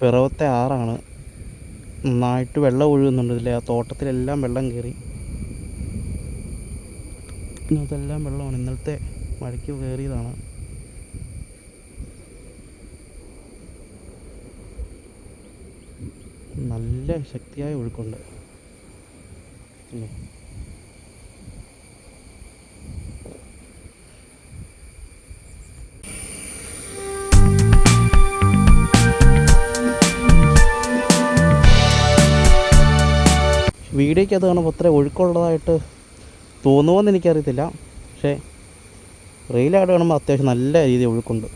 പിറവത്തെ ആറാണ്. നന്നായിട്ട് വെള്ളം ഒഴുകുന്നുണ്ട് ഇതിലെ. ആ തോട്ടത്തിലെല്ലാം വെള്ളം കയറി. ഇന്നത്തെല്ലാം വെള്ളമാണ്. ഇന്നലത്തെ മഴയ്ക്ക് കയറിയതാണ്. നല്ല ശക്തിയായ ഒഴുക്കുണ്ട്. ഇല്ലേ? വീഡിയോയ്ക്ക് അത് കാണുമ്പോൾ അത്ര ഒഴുക്കുള്ളതായിട്ട് തോന്നുമോയെന്ന് എനിക്കറിയത്തില്ല. പക്ഷേ റീലായിട്ട് കാണുമ്പോൾ അത്യാവശ്യം നല്ല രീതിയിൽ ഒഴുക്കുണ്ട്.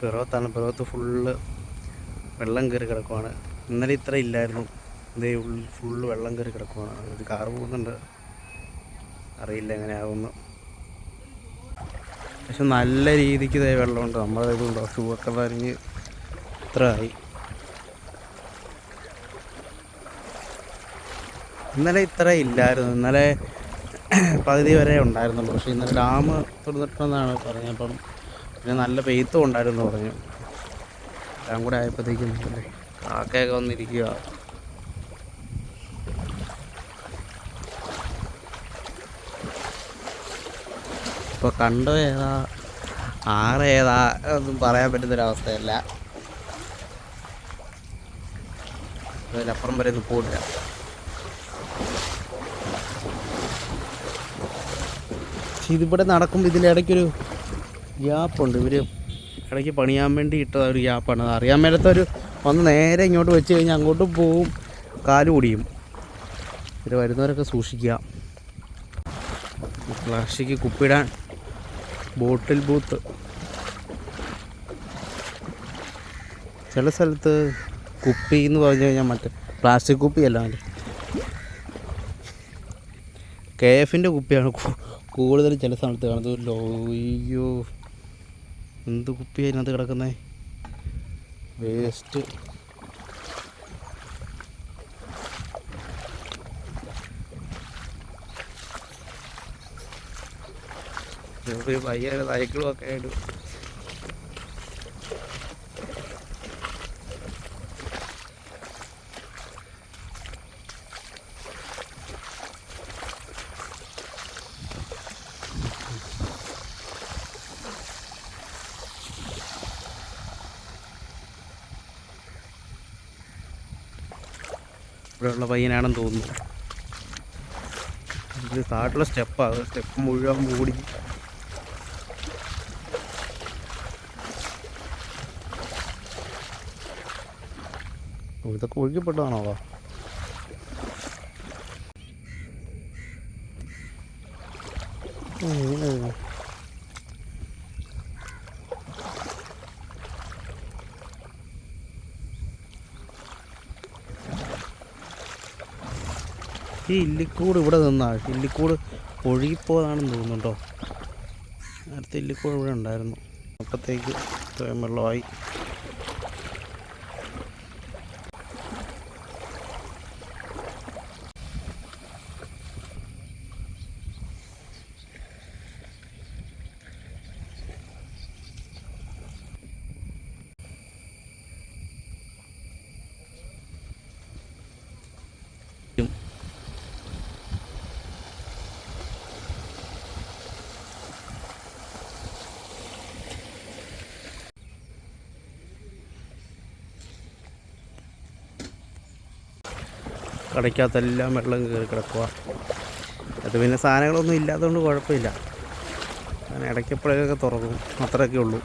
പിറവത്താണ് പിറവത്ത് ഫുള്ള് വെള്ളം കയറി കിടക്കുവാണ്. ഇന്നലെ ഇത്ര ഇല്ലായിരുന്നു. ഇതേ ഉള്ളിൽ ഫുള്ള് വെള്ളം കയറി കിടക്കുവാണ്. ഒരു കാറ് പോകുന്നുണ്ട്. അറിയില്ല എങ്ങനെ ആകുന്നു പക്ഷെ നല്ല രീതിക്ക് ഇതേ വെള്ളമുണ്ട്. നമ്മുടെ ഇതുണ്ടോ? ഷൂ ഒക്കെ വരഞ്ഞ് ഇത്ര ആയി ഇന്നലെ ഇത്ര ഇല്ലായിരുന്നു. ഇന്നലെ പകുതി വരെ ഉണ്ടായിരുന്നുള്ളൂ. പക്ഷേ ഇന്നലെ ഡാം തുറന്നിട്ടെന്നാണ് പറഞ്ഞത്. അപ്പം പിന്നെ നല്ല പെയ്ത്തും ഉണ്ടായിരുന്നു പറഞ്ഞു. എല്ലാം കൂടെ ആയപ്പോഴത്തേക്കും കാക്കയൊക്കെ വന്നിരിക്കുക ഇപ്പോൾ കണ്ടോ ഏതാ? ആറ് ഏതാ? ഒന്നും പറയാൻ പറ്റുന്നൊരവസ്ഥയല്ല. അതിലപ്പുറം വരെ ഒന്നും പക്ഷെ ഇതിവിടെ നടക്കുമ്പോൾ ഇതിന്റെ ഇടയ്ക്കൊരു ഗ്യാപ്പുണ്ട്. ഇവർ ഇടയ്ക്ക് പണിയാൻ വേണ്ടി ഇട്ട ഒരു ഗ്യാപ്പാണ്. അത് അറിയാൻ മേലത്തൊരു വന്ന് നേരെ ഇങ്ങോട്ട് വെച്ച് കഴിഞ്ഞാൽ അങ്ങോട്ടും പോവും കാൽ കുടിയും. ഇവർ വരുന്നവരൊക്കെ സൂക്ഷിക്കുക. പ്ലാസ്റ്റിക് കുപ്പിയിടാൻ ബോട്ടിൽ ബൂത്ത്. ചില സ്ഥലത്ത് കുപ്പി എന്ന് പറഞ്ഞു കഴിഞ്ഞാൽ മറ്റേ പ്ലാസ്റ്റിക് കുപ്പിയല്ല കെ എഫിന്റെ കുപ്പിയാണ് കൂടുതൽ ചില സ്ഥലത്ത് കാണുന്നത്. ലോയ്യോ എന്ത് കുപ്പിയാണ് അതിനകത്ത് കിടക്കുന്നത് വേസ്റ്റ്. ഭയങ്കര സൈക്കിളും ഒക്കെ ആയിട്ട്. ഇവിടെയുള്ള പയ്യനാണെന്ന് തോന്നുന്നു. ഇത് താഴത്തുള്ള സ്റ്റെപ്പാണ് സ്റ്റെപ്പ് മുഴുവൻ മൂടി. ഇതൊക്കെ ഒഴുകിപ്പെട്ടതാണോ ഈ ഇല്ലിക്കൂട് ഇവിടെ നിന്നാ ഇല്ലിക്കൂട് ഒഴുകിപ്പോയതാണെന്ന് തോന്നുന്നുണ്ടോ നേരത്തെ ഇല്ലിക്കൂട് ഇവിടെ ഉണ്ടായിരുന്നു. അപ്പത്തേക്ക് വെള്ളമായി കടയ്ക്കകത്തെല്ലാം വെള്ളം കയറി കിടക്കുക അത് പിന്നെ സാധനങ്ങളൊന്നും ഇല്ലാത്തതുകൊണ്ട് കുഴപ്പമില്ല. അങ്ങനെ ഇടയ്ക്കപ്പോഴൊക്കെ തുറക്കും. അത്രയൊക്കെ ഉള്ളൂ.